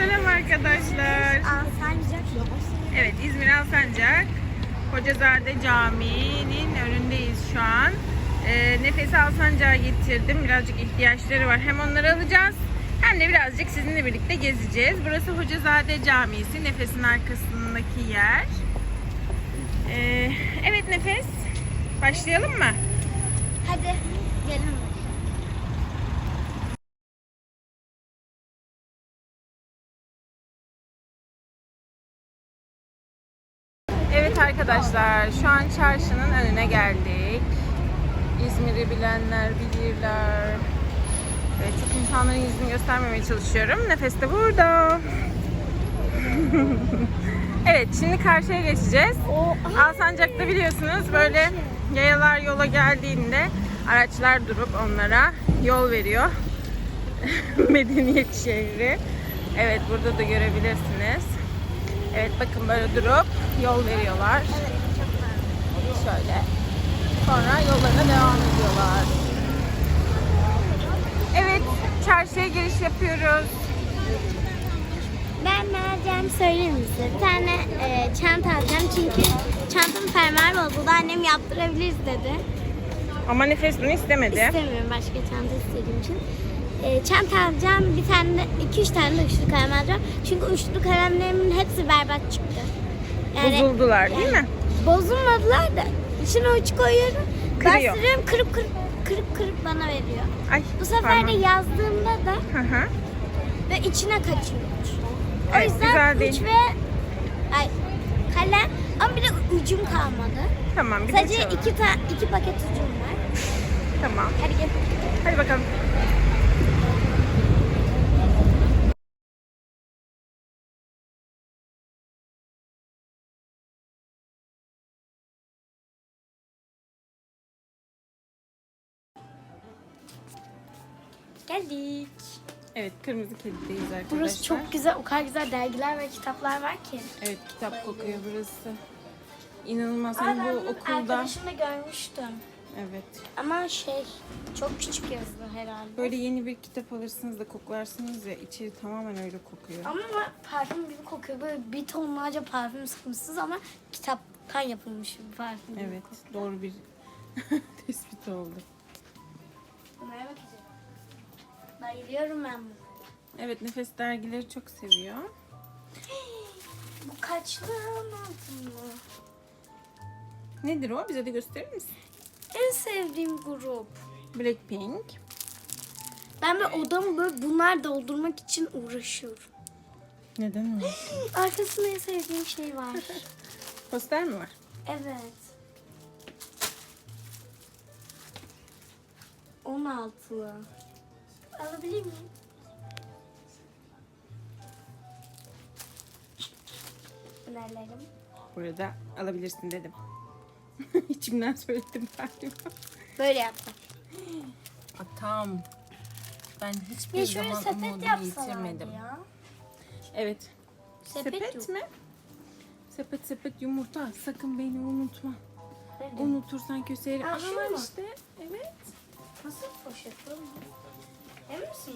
Selam arkadaşlar. Alsancak Evet İzmir Alsancak Hocazade Camii'nin önündeyiz şu an. Ee, Nefes Alsancak'a getirdim. Birazcık ihtiyaçları var. Hem onları alacağız hem de birazcık sizinle birlikte gezeceğiz. Burası Hocazade Camisi. Nefes'in arkasındaki yer. Ee, evet Nefes. Başlayalım mı? Hadi gelin. Arkadaşlar şu an çarşının önüne geldik. İzmir'i bilenler bilirler. Evet, çok insanların yüzünü göstermemeye çalışıyorum. Nefes de burada. evet şimdi karşıya geçeceğiz. Alsancak'ta biliyorsunuz böyle yayalar yola geldiğinde araçlar durup onlara yol veriyor. Medeniyet şehri. Evet burada da görebilirsiniz. Evet bakın böyle durup yol veriyorlar. Şöyle. Sonra yollarına devam ediyorlar. Evet çarşıya giriş yapıyoruz. ben ne alacağımı söyleyeyim size? Bir tane e, çanta alacağım çünkü çantamın fermuarı bozuldu. Annem yaptırabiliriz dedi. Ama nefes bunu istemedi. İstemiyorum başka çanta istediğim için. E, çanta alacağım. Bir tane de, iki üç tane de uçlu kalem alacağım. Çünkü uçlu kalemlerimin hepsi berbat çıktı. Bozuldular değil mi? Bozulmadılar da içine uç koyuyorum. Kırıyor. Bastırıyorum kırıp kırıp kırıp kırıp bana veriyor. Ay, Bu sefer parmağım. de yazdığımda da Hı hı. ve içine kaçıyor. O Evet, yüzden güzel uç değil. ve ay, kalem ama bir de ucum kalmadı. Tamam bir Sadece iki, ta, iki paket ucum var. Tamam. Hadi gel. Hadi bakalım. Geldik. Evet kırmızı kedideyiz arkadaşlar. Burası çok güzel. O kadar güzel dergiler ve kitaplar var ki. Evet kitap kokuyor burası. İnanılmaz. Aa, Hani ben bu bunu okulda. Arkadaşımda görmüştüm. Evet. Ama şey çok küçük yazılı herhalde. Böyle yeni bir kitap alırsınız da koklarsınız ya içeri tamamen öyle kokuyor. Ama parfüm gibi kokuyor. Böyle bir tonlarca parfüm sıkmışsınız ama kitaptan yapılmış bir parfüm. gibi Evet kokuyor. doğru bir tespit oldu. Bunlara bakacağım. Bayılıyorum ben buna. Evet Nefes dergileri çok seviyor. Bu kaçlı altın mı? Nedir o? Bize de gösterir misin? En sevdiğim grup. Blackpink. Ben böyle odamı böyle bunlar doldurmak için uğraşıyorum. Neden? Arkasında en sevdiğim şey var. Poster mi var? evet. 16'lı. Alabilir miyim? Önerilerim. Burada alabilirsin dedim. İçimden söyledim galiba. Böyle yaptım. Atam. Ben hiçbir Ya şöyle zaman sepet umudumu yapsalardı yitirmedim. ya. Evet. Sepet Sepet, yok. mi? Sepet sepet yumurta. Sakın beni unutma. Unutursan köserim. Aha şu mu? işte. Evet. Nasıl poşet bu? Emin misin?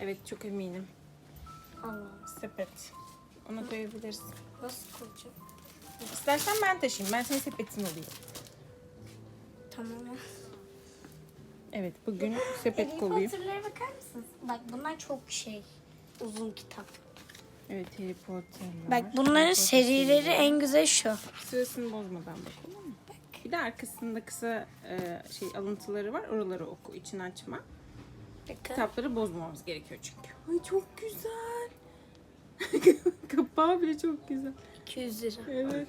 Evet çok eminim. Allah. Sepet. Ona koyabilirsin. Nasıl koyacağım? İstersen ben taşıyayım. Ben senin sepetin olayım. Tamam. Evet bugün sepet Harry koluyum. Potter'lara bakar mısınız? Bak bunlar çok şey. Uzun kitap. Evet Harry Potter var. Bak bunların serileri en güzel şu. Sırasını bozmadan bakalım mı? Bir de arkasında kısa e, şey alıntıları var. Oraları oku. içini açma. Bakın. Kitapları bozmamamız gerekiyor çünkü. Ay çok güzel. Kapağı bile çok güzel. 200 lira. Evet.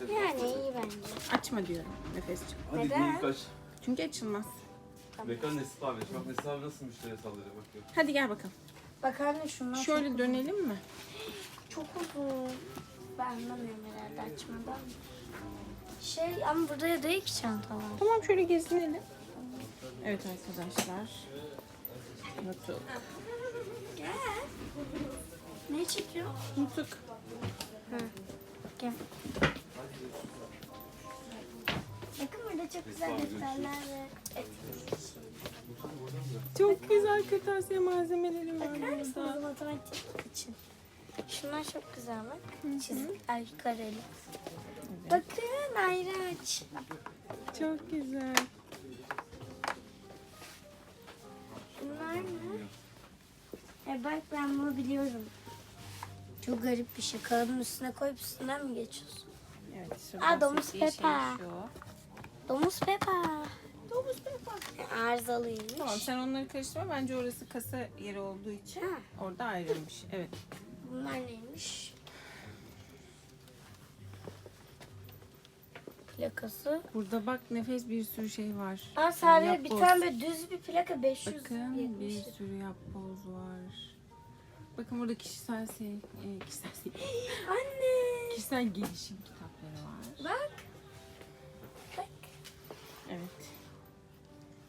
Yani iyi bence. Açma diyorum nefesciğim. Hadi Neden? büyük kaç. Çünkü açılmaz. Mekan Nesip abi. Bak Nesip abi nasıl müşteriye saldırıyor bakıyor. Hadi gel bakalım. Bak anne şunlar Şöyle dönelim mi? çok uzun. Ben anlamıyorum herhalde açmadan. Şey ama burada da iki çanta var. Tamam şöyle gezinelim. Evet arkadaşlar. Nutuk. Gel. Ne çekiyor? Nutuk. Gel. Bakın burada çok güzel defterler ve Çok güzel kırtasiye malzemeleri var Bakar mısınız burada. matematik için? Şunlar çok güzel bak. Çizik, ay kareli. Bakın ayraç. Çok güzel. Bunlar ne? E bak ben bunu biliyorum. Çok garip bir şey. Kağıdın üstüne koyup üstünden mi geçiyorsun? Evet, şu Aa, domuz bahsettiği şey Peppa. şu. Domuz Peppa. Domuz Peppa. E, arızalıymış. Tamam sen onları karıştırma. Bence orası kasa yeri olduğu için Ha. orada ayrılmış. Evet. Bunlar neymiş? Plakası. Burada bak nefes bir sürü şey var. Aa sadece bir Yapboz. tane böyle düz bir plaka 500 Bakın bir sürü yapboz var. Bakın burada kişisel şey, e, kişisel şey, Anne. kişisel gelişim kitapları var. Bak. Bak. Evet.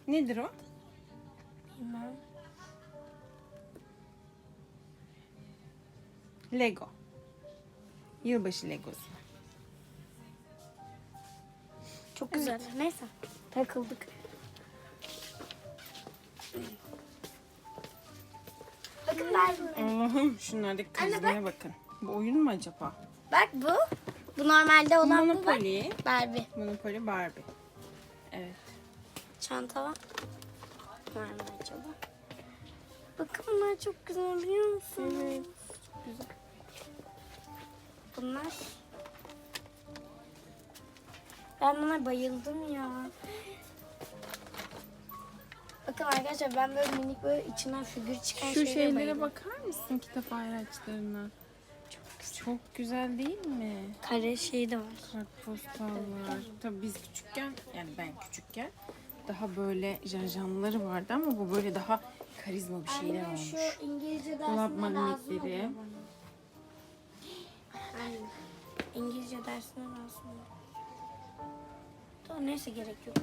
Nedir o? Bilmem. Lego. Yılbaşı Legosu. Çok güzel. Neyse. Takıldık. Bakın ben. Allah'ım şunlardaki Anne krizlere bakın. Bu oyun mu acaba? Bak bu. Bu normalde olan bu bak. Monopoly. Barbie. Monopoly Barbie. Evet. Çanta var. Var mı acaba? Bakın bunlar çok güzel biliyor musun? Evet. Çok güzel. Bunlar. Ben buna bayıldım ya. Bakın arkadaşlar ben böyle minik böyle içinden figür çıkan Şu şeylere bayıldım. bakar mısın kitap ayraçlarına? Çok güzel. Çok güzel değil mi? Kare şey de var. Kartpostallar. Tabii biz küçükken yani ben küçükken daha böyle janjanları vardı ama bu böyle daha karizma bir şeyler Anne olmuş. şu İngilizce Dolap dersinde lazım magnetleri. oluyor bana. Anne İngilizce dersinde lazım oluyor. Tamam neyse gerek yok.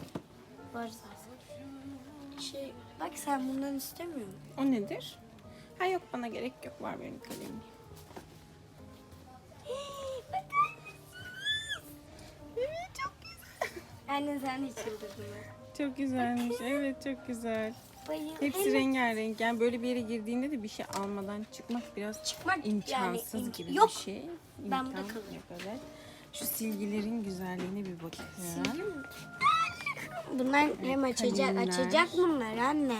Var zaten. Şey, bak sen bundan istemiyor musun? O nedir? Ha yok bana gerek yok var benim kalemim. Evet çok güzel. Anne sen de çıldırdın? Çok güzelmiş. Evet çok güzel. Bayıl. Hepsi Evet. rengarenk. Yani böyle bir yere girdiğinde de bir şey almadan çıkmak biraz Çıkmak imkansız yani, gibi yok. bir şey. Ben burada yok, evet. Şu silgilerin güzelliğine bir bakın. Bunlar hem açacak, kalemler. açacak bunlar anne.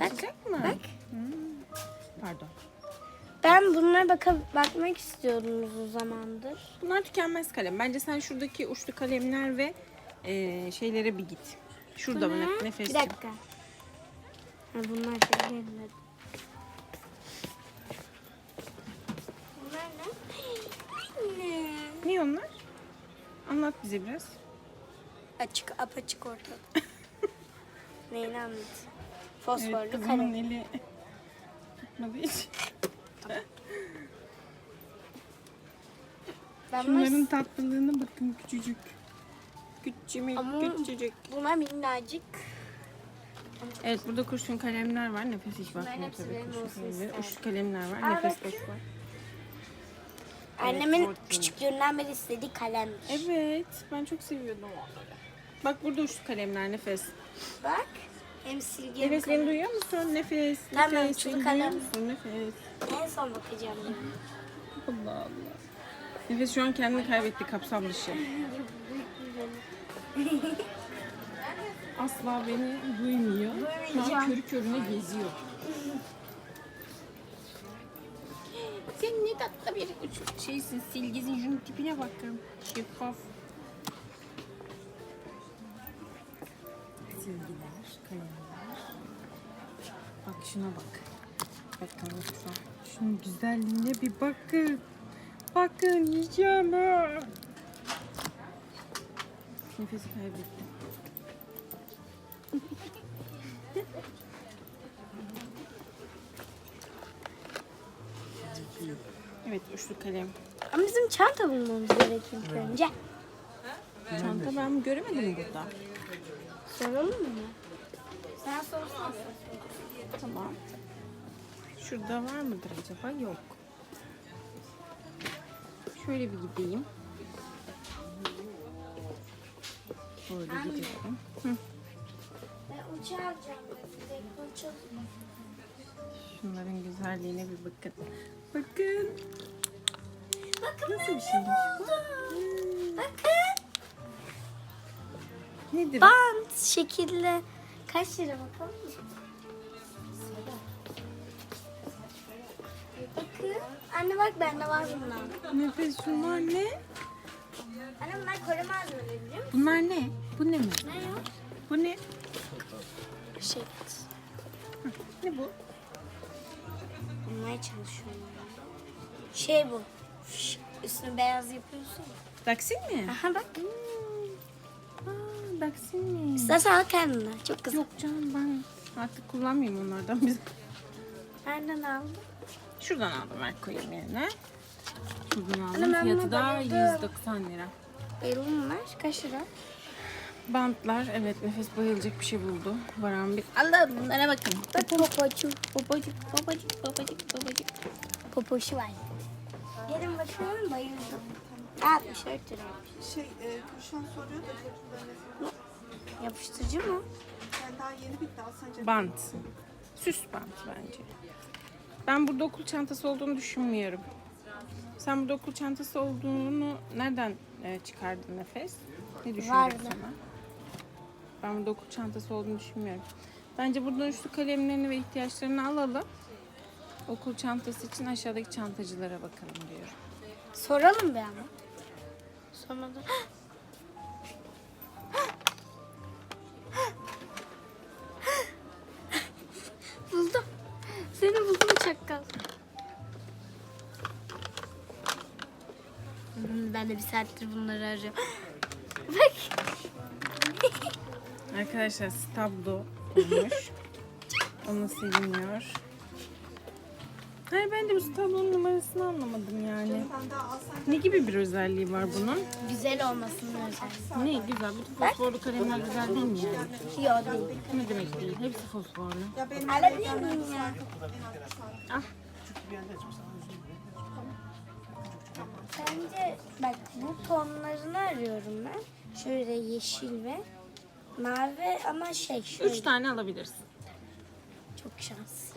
Açacak mı? bak. Hmm. Pardon. Ben bunlara baka, bakmak istiyordum uzun zamandır. Bunlar tükenmez kalem. Bence sen şuradaki uçlu kalemler ve e, şeylere bir git. Şurada Bu ne? bak nefes. Bir dakika. Ha, bunlar şey değil. Bunlar ne? Anne. Ne onlar? Anlat bize biraz. Açık, apaçık ortada. Neyini anlat? Fosforlu Evet, kızımın kalem. eli tutmadığı için. Ben Şunların tatlılığına bakın küçücük. Küçücük, Ama- küçücük. Buna minnacık. Evet burada kurşun kalemler var. Nefes hiç bakmıyor tabii kurşun kalemleri. Uçlu kalemler var. Aa, nefes boş var. Annemin Fortune. küçüklüğünden beri istediği kalemdir. Evet ben çok seviyordum onları. Bak burada uçlu kalemler nefes. Bak. Hem silgi hem Nefes beni kalem. duyuyor musun? Nefes. Tamam, nefes. kalem. duyuyor musun? Nefes. En son bakacağım. yani. Allah Allah. Nefes şu an kendini kaybetti kapsam dışı. Asla beni duymuyor. Şu an Duymayacağım. körü körüne geziyor. Sen ne tatlı bir şeysin. Silgizin şunun tipine bakın. Şeffaf. Silgiler, kalemler. Bak şuna bak. Bakın lütfen. Şunun güzelliğine bir bakın. Bakın yiyeceğim. Nefesi kaybettim. Uçlu kalem. Ama bizim çanta bulmamız gerekiyor ilk önce. Çanta ben göremedim burada. Soralım mı? Sen sorsana. Tamam. Şurada var mıdır acaba? Yok. Şöyle bir gideyim. Böyle gidiyorum. Ben uçağı alacağım. Şunların güzelliğine bir bakın. Bakın. Bakın Nasıl bir şeymiş bu? Bakın. Nedir? Bant şekilli. Kaç lira bakalım mı? Bakın. Anne bak bende var bunlar. Nefes şunlar ne? Anne bunlar Kore malzemeleri biliyor musun? Bunlar ne? Bu ne mi? Ne ya? Bu ne? Şey. Ne bu? Bulmaya çalışıyorum. Şey bu. Şş, Üstünü beyaz yapıyorsun. ya. Daksin mi? Aha bak. Aa, Daksin mi? İstersen al kendinden. Çok güzel. Yok canım ben artık kullanmayayım onlardan. Biz Nereden aldın? şuradan aldım ver koyayım yerine. Şuradan aldım. ben Fiyatı da bayıldım. 190 lira. Bayılım var. Kaç lira? Bantlar evet nefes bayılacak bir şey buldu. Varan bir. Allah bunlara bakın. Bak popoçu. Babacık babacık babacık babacık. Popoşu var. Gelin bakalım bayıldım. 64 lira. Şey, e, Gülşen soruyor da çocuklarına. Yapıştırıcı mı? Yani daha yeni bitti Alsancak. Bant. Süs bant bence. Ben burada okul çantası olduğunu düşünmüyorum. Sen burada okul çantası olduğunu nereden e, çıkardın Nefes? Ne Vardı. sana? Ben burada okul çantası olduğunu düşünmüyorum. Bence buradan üçlü kalemlerini ve ihtiyaçlarını alalım. Okul çantası için aşağıdaki çantacılara bakalım diyorum. Soralım bir ama. Sonra da... buldum. Seni buldum çakal. Hmm, Ben de bir saattir bunları arıyorum. Bak. Arkadaşlar tablo olmuş. Onu siliniyor. Hayır ben de bu tablonun numarasını anlamadım yani. Ne gibi bir özelliği var bunun? Güzel olmasını özel. Ne güzel. Bütün fosforlu kalemler güzel değil mi yani? Yok değil. Ne demek değil? Hepsi fosforlu. Ya benim Alabilir miyim ya? Ah. Bence bak bu tonlarını arıyorum ben. Şöyle yeşil ve mavi ama şey şöyle. Üç tane alabilirsin. Çok şans.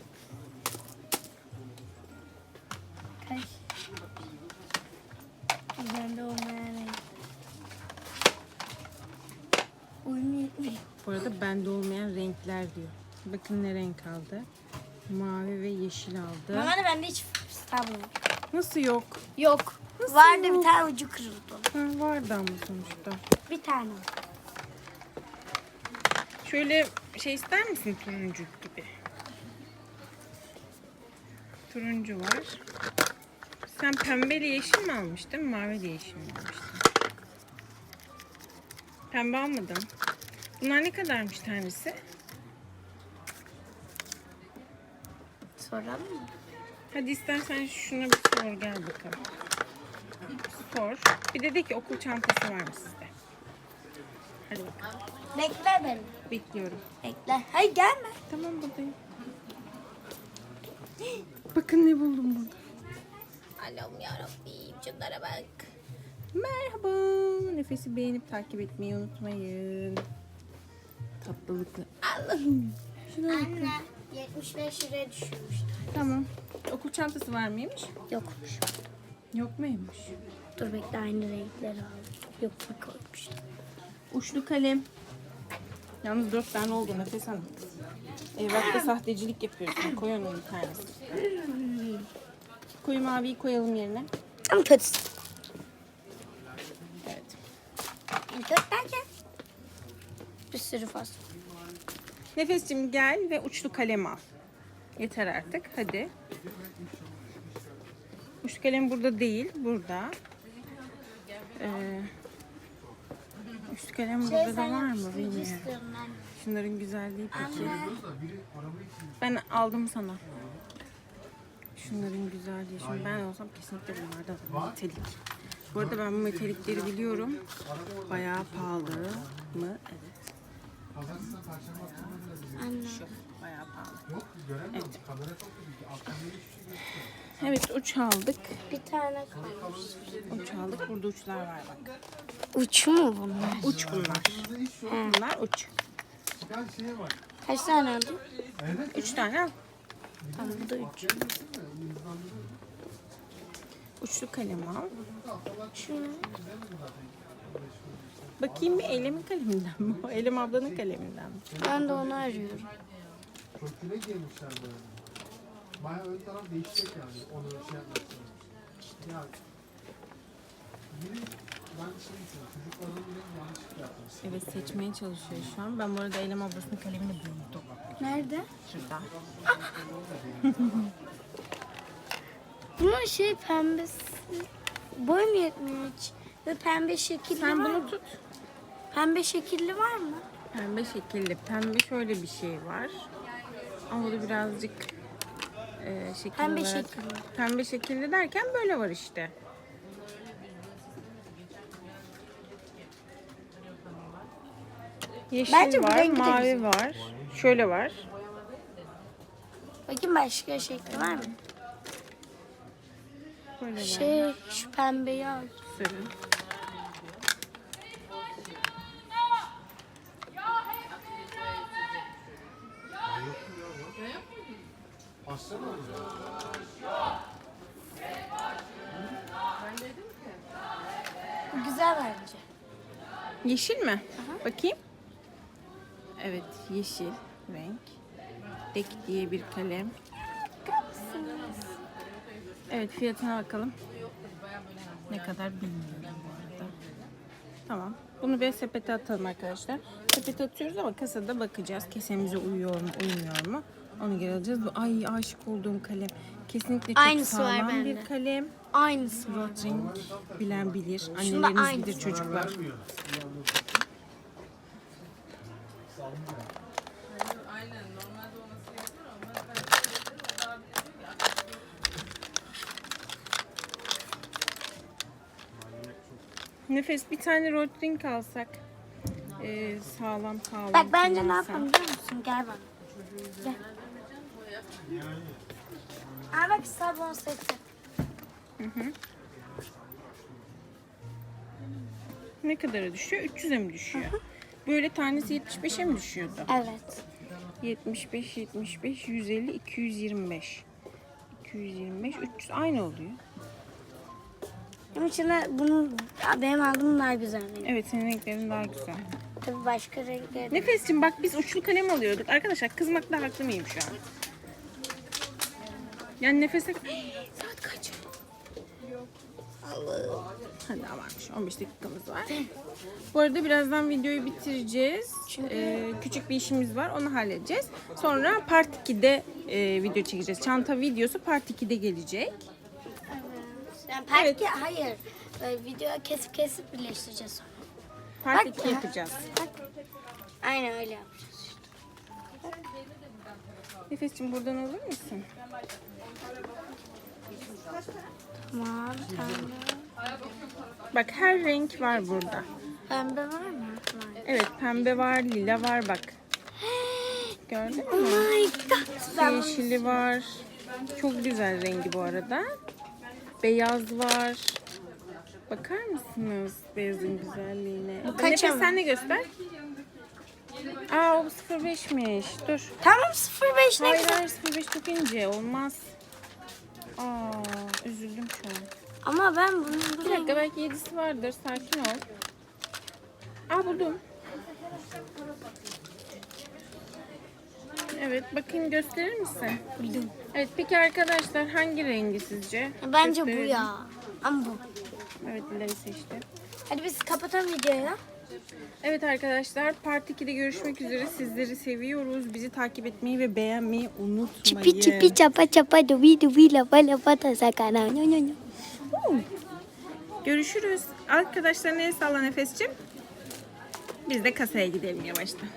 Kaç? Bende olmayan renk. Uymuyor. Bu arada bende olmayan renkler diyor. Bakın ne renk aldı. Mavi ve yeşil aldı. Normalde bende hiç tablo yok. Nasıl yok? Yok. Nasıl Vardı yok? bir tane ucu kırıldı. Ha, vardı ama sonuçta. Bir tane. Şöyle şey ister misin turuncu gibi? Turuncu var. Sen pembeyle yeşil mi almıştın? Maviyle yeşil mi almıştın? Pembe almadın. Bunlar ne kadarmış tanesi? Soralım mı? Hadi istersen şuna bir sor gel bakalım. Sor. Bir de de ki okul çantası var mı sizde? Hadi bakalım. Bekle beni. Bekliyorum. Bekle. Hayır gelme. Tamam buradayım. Bakın ne buldum burada. Allah'ım yarabbim şunlara bak. Merhaba. Nefesi beğenip takip etmeyi unutmayın. Tatlılıklı. Allah'ım. Şuna bakın. Anne 75 liraya düşürmüş. Tamam. Okul çantası var mıymış? Yokmuş. Yok muymuş? Dur bekle aynı renkleri aldım. Yok bir koymuştum. Uçlu kalem. Yalnız dört tane oldu Nefes Hanım. Evrakta sahtecilik yapıyorsun. Koy onu bir tanesi. Koyu maviyi koyalım yerine. Ama kötüsü. Evet. Kötü derken bir sürü fazla. Nefesciğim gel ve uçlu kalem al. Yeter artık. Hadi. Uçlu kalem burada değil. Burada. Ee, uçlu kalem burada da var mı bilmiyorum. Şunların güzelliği peki. Ben aldım sana. Şunların güzelliği. Şimdi ben olsam kesinlikle bunlardan alırım. Metalik. Bu arada ben bu metalikleri biliyorum. Bayağı pahalı mı? Evet. Anne. Şu bayağı pahalı. yok göremiyorum. Kamera çok kötü. Akşamları hiçbir şey. Evet uç aldık. Bir tane kalmış. Uç aldık. Burada uçlar var bak. Uç mu bunlar? Uç bunlar. Bunlar uç. Kaç tane aldın? Evet. Üç tane al. Tamam bu da üç. Uçlu kalem al. Şunu. Bakayım bir Eylem'in kaleminden mi? O Eylem ablanın kaleminden mi? Ben de onu arıyorum. Köküne girmişler böyle. Baya ön taraf değişecek yani. Onu şey yapmak için. Ya biri ben şey istiyorum. Çocukların bile yanlışlık yapmış. Evet seçmeye çalışıyor şu an. Ben bu arada Eylem ablasının kalemini buldum. Nerede? Şurada. Bunun şey pembesi. Boy mu yetmiyor hiç? Ve pembe şekilli Sen var bunu mı? tut. Pembe şekilli var mı? Pembe şekilli. Pembe şöyle bir şey var. Ama bu da birazcık e, şekil Pembe olarak. şekilli. Pembe şekilli derken böyle var işte. Yeşil Bence bu var, rengi de mavi güzel. var. Şöyle var. Bakayım başka şekli var mı? Böyle var. Şey şu pembeyi al. Mı? Bu güzel bence. Yeşil mi? Bakayım. Evet, yeşil renk. Dek diye bir kalem. Evet, fiyatına bakalım. Ne kadar bilmiyorum bu arada. Tamam. Bunu bir sepete atalım arkadaşlar. Sepete atıyoruz ama kasada bakacağız. Kesemize uyuyor mu, uymuyor mu? Onu alacağız. Bu ay aşık olduğum kalem. Kesinlikle çok Aynısı var sağlam bende. bir kalem. Aynısı. Rotring bilen bilir. Şunda Anneleriniz aynısı. bilir çocuklar. Nefes bir tane Rotring alsak. Ee, sağlam sağlam. Bak bence ne yapalım biliyor musun? Gel bana. Gel. Aa bak sabun seti. Ne kadara düşüyor? 300'e mi düşüyor? Böyle tanesi 75'e mi düşüyordu? Evet. 75, 75, 150, 225. 225, 300 aynı oluyor. Ama içine bunu benim aldığım daha güzel. benim. Evet senin renklerin daha güzel. Tabii başka renkler. Nefesciğim bak biz uçlu kalem alıyorduk. Arkadaşlar kızmakta haklı mıyım şu an? Yani nefese... Saat kaç? Hadi varmış 15 dakikamız var. Bu arada birazdan videoyu bitireceğiz. Ee, küçük bir işimiz var onu halledeceğiz. Sonra part 2'de e, video çekeceğiz. Çanta videosu part 2'de gelecek. Evet. Yani belki hayır. Böyle video kesip kesip birleştireceğiz sonra. Part Bak 2 ya. yapacağız. Bak. Aynen öyle yapacağız. Nefesciğim buradan alır mısın? Tamam tamam. Bak her renk var burada. Pembe var mı? Var. Evet pembe var, lila var bak. Gördün Oh mü? my god. Yeşili var. Çok güzel rengi bu arada. Beyaz var. Bakar mısınız beyazın güzelliğine? Bu kaç Nefes ama? sen de göster. Aa o 05'miş. Dur. Tamam 05 ne Hayır güzel. hayır 05 çok ince. Olmaz. Aa üzüldüm şu an. Ama ben bunu Bir dakika belki 7'si vardır. Sakin ol. Aa buldum. Evet bakayım gösterir misin? buldum. Evet peki arkadaşlar hangi rengi sizce? Bence bu Gösterelim. ya. Ama bu. Evet Dilara seçti. Hadi biz kapatalım videoyu. Evet arkadaşlar part 2'de görüşmek üzere. Sizleri seviyoruz. Bizi takip etmeyi ve beğenmeyi unutmayın. Çipi çipi çapa çapa dubi dubi lapa lapa ta sakana. Nyo nyo nyo. Görüşürüz. Arkadaşlar el salla nefesçim. Biz de kasaya gidelim yavaştan.